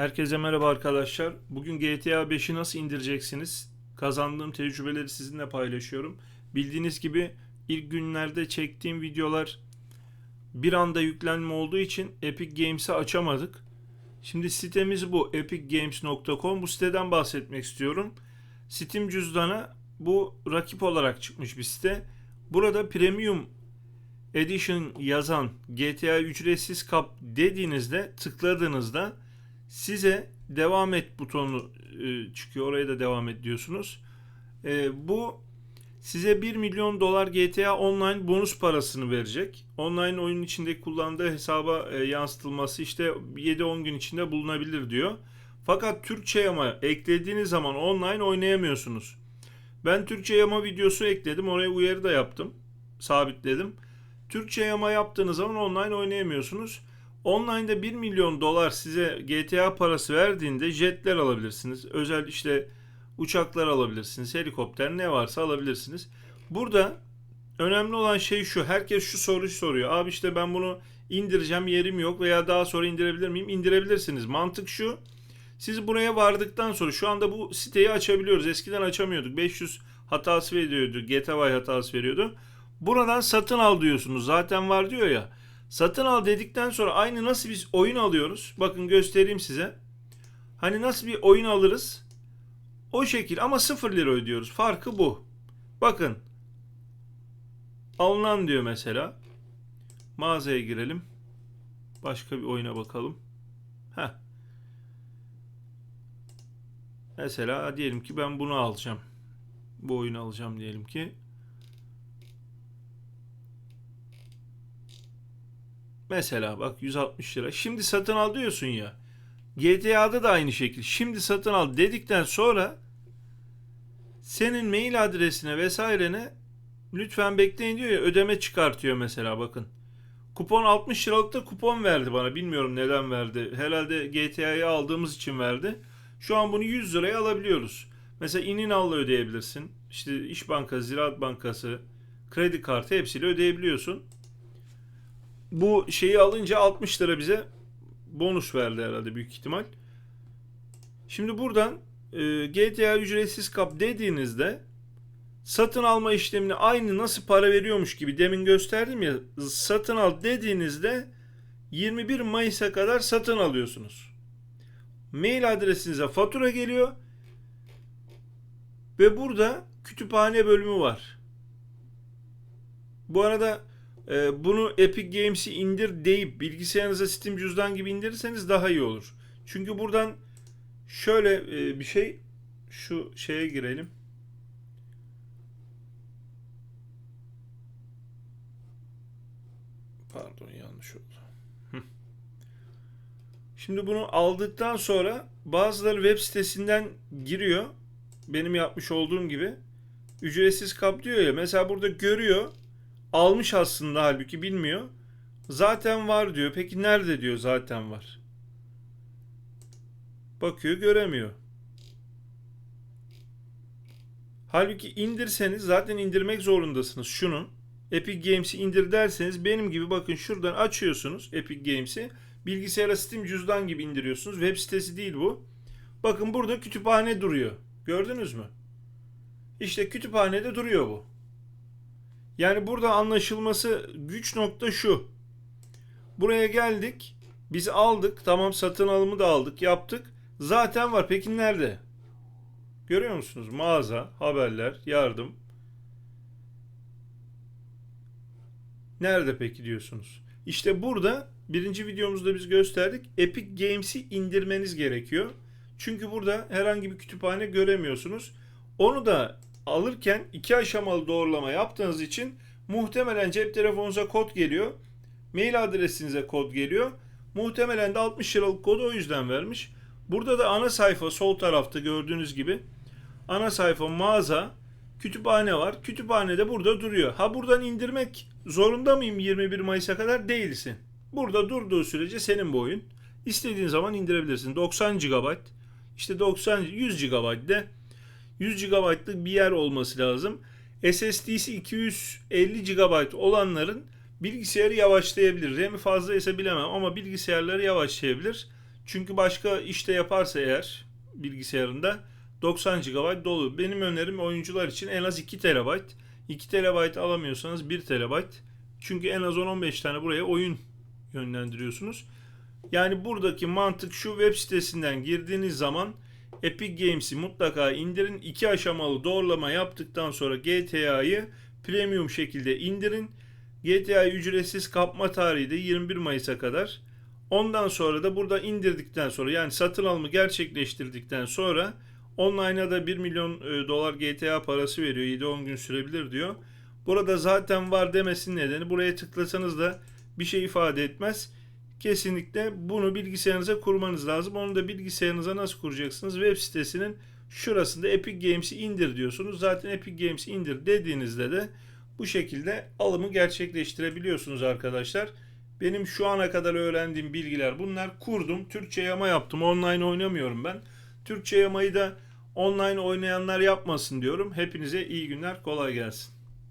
Herkese merhaba arkadaşlar. Bugün GTA 5'i nasıl indireceksiniz? Kazandığım tecrübeleri sizinle paylaşıyorum. Bildiğiniz gibi ilk günlerde çektiğim videolar bir anda yüklenme olduğu için Epic Games'i açamadık. Şimdi sitemiz bu epicgames.com. Bu siteden bahsetmek istiyorum. Steam cüzdana bu rakip olarak çıkmış bir site. Burada Premium Edition yazan GTA ücretsiz kap dediğinizde tıkladığınızda size devam et butonu e, çıkıyor. Oraya da devam et diyorsunuz. E, bu size 1 milyon dolar GTA Online bonus parasını verecek. Online oyunun içinde kullandığı hesaba e, yansıtılması işte 7-10 gün içinde bulunabilir diyor. Fakat Türkçe yama eklediğiniz zaman online oynayamıyorsunuz. Ben Türkçe yama videosu ekledim. Oraya uyarı da yaptım. Sabitledim. Türkçe yama yaptığınız zaman online oynayamıyorsunuz. Online'da 1 milyon dolar size GTA parası verdiğinde jetler alabilirsiniz. Özel işte uçaklar alabilirsiniz. Helikopter ne varsa alabilirsiniz. Burada önemli olan şey şu. Herkes şu soruyu soruyor. Abi işte ben bunu indireceğim yerim yok veya daha sonra indirebilir miyim? İndirebilirsiniz. Mantık şu. Siz buraya vardıktan sonra şu anda bu siteyi açabiliyoruz. Eskiden açamıyorduk. 500 hatası veriyordu. Getaway hatası veriyordu. Buradan satın al diyorsunuz. Zaten var diyor ya. Satın al dedikten sonra aynı nasıl biz oyun alıyoruz? Bakın göstereyim size. Hani nasıl bir oyun alırız? O şekil ama 0 lira ödüyoruz. Farkı bu. Bakın. Alınan diyor mesela. Mağazaya girelim. Başka bir oyuna bakalım. Heh. Mesela diyelim ki ben bunu alacağım. Bu oyunu alacağım diyelim ki. Mesela bak 160 lira. Şimdi satın al diyorsun ya. GTA'da da aynı şekil. Şimdi satın al dedikten sonra senin mail adresine vesairene lütfen bekleyin diyor ya ödeme çıkartıyor mesela bakın. Kupon 60 liralık da kupon verdi bana. Bilmiyorum neden verdi. Herhalde GTA'yı aldığımız için verdi. Şu an bunu 100 liraya alabiliyoruz. Mesela Ininal'la ödeyebilirsin. İşte İş Bankası, Ziraat Bankası, kredi kartı hepsiyle ödeyebiliyorsun bu şeyi alınca 60 lira bize bonus verdi herhalde büyük ihtimal. Şimdi buradan e, GTA ücretsiz kap dediğinizde satın alma işlemini aynı nasıl para veriyormuş gibi demin gösterdim ya satın al dediğinizde 21 Mayıs'a kadar satın alıyorsunuz. Mail adresinize fatura geliyor ve burada kütüphane bölümü var. Bu arada ee, bunu Epic Games'i indir deyip bilgisayarınıza Steam cüzdan gibi indirirseniz daha iyi olur. Çünkü buradan şöyle e, bir şey şu şeye girelim. Pardon yanlış oldu. Şimdi bunu aldıktan sonra bazıları web sitesinden giriyor. Benim yapmış olduğum gibi. Ücretsiz kap diyor ya. Mesela burada görüyor almış aslında halbuki bilmiyor. Zaten var diyor. Peki nerede diyor zaten var. Bakıyor göremiyor. Halbuki indirseniz zaten indirmek zorundasınız şunu. Epic Games'i indir derseniz benim gibi bakın şuradan açıyorsunuz Epic Games'i. Bilgisayara Steam cüzdan gibi indiriyorsunuz. Web sitesi değil bu. Bakın burada kütüphane duruyor. Gördünüz mü? İşte kütüphanede duruyor bu. Yani burada anlaşılması güç nokta şu. Buraya geldik. Biz aldık. Tamam satın alımı da aldık. Yaptık. Zaten var. Peki nerede? Görüyor musunuz? Mağaza, haberler, yardım. Nerede peki diyorsunuz? İşte burada birinci videomuzda biz gösterdik. Epic Games'i indirmeniz gerekiyor. Çünkü burada herhangi bir kütüphane göremiyorsunuz. Onu da alırken iki aşamalı doğrulama yaptığınız için muhtemelen cep telefonunuza kod geliyor. Mail adresinize kod geliyor. Muhtemelen de 60 liralık kodu o yüzden vermiş. Burada da ana sayfa sol tarafta gördüğünüz gibi ana sayfa mağaza kütüphane var. Kütüphane de burada duruyor. Ha buradan indirmek zorunda mıyım 21 Mayıs'a kadar? Değilsin. Burada durduğu sürece senin bu oyun. İstediğin zaman indirebilirsin. 90 GB işte 90 100 GB de 100 GB'lık bir yer olması lazım. SSD'si 250 GB olanların bilgisayarı yavaşlayabilir. RAM'i fazla ise bilemem ama bilgisayarları yavaşlayabilir. Çünkü başka işte yaparsa eğer bilgisayarında 90 GB dolu. Benim önerim oyuncular için en az 2 TB. 2 TB alamıyorsanız 1 TB. Çünkü en az 10-15 tane buraya oyun yönlendiriyorsunuz. Yani buradaki mantık şu web sitesinden girdiğiniz zaman Epic Games'i mutlaka indirin. İki aşamalı doğrulama yaptıktan sonra GTA'yı premium şekilde indirin. GTA'yı ücretsiz kapma tarihi de 21 Mayıs'a kadar. Ondan sonra da burada indirdikten sonra yani satın alımı gerçekleştirdikten sonra online'a da 1 milyon e, dolar GTA parası veriyor. 7-10 gün sürebilir diyor. Burada zaten var demesinin nedeni buraya tıklasanız da bir şey ifade etmez. Kesinlikle bunu bilgisayarınıza kurmanız lazım. Onu da bilgisayarınıza nasıl kuracaksınız? Web sitesinin şurasında Epic Games'i indir diyorsunuz. Zaten Epic Games'i indir dediğinizde de bu şekilde alımı gerçekleştirebiliyorsunuz arkadaşlar. Benim şu ana kadar öğrendiğim bilgiler bunlar. Kurdum. Türkçe yama yaptım. Online oynamıyorum ben. Türkçe yamayı da online oynayanlar yapmasın diyorum. Hepinize iyi günler. Kolay gelsin.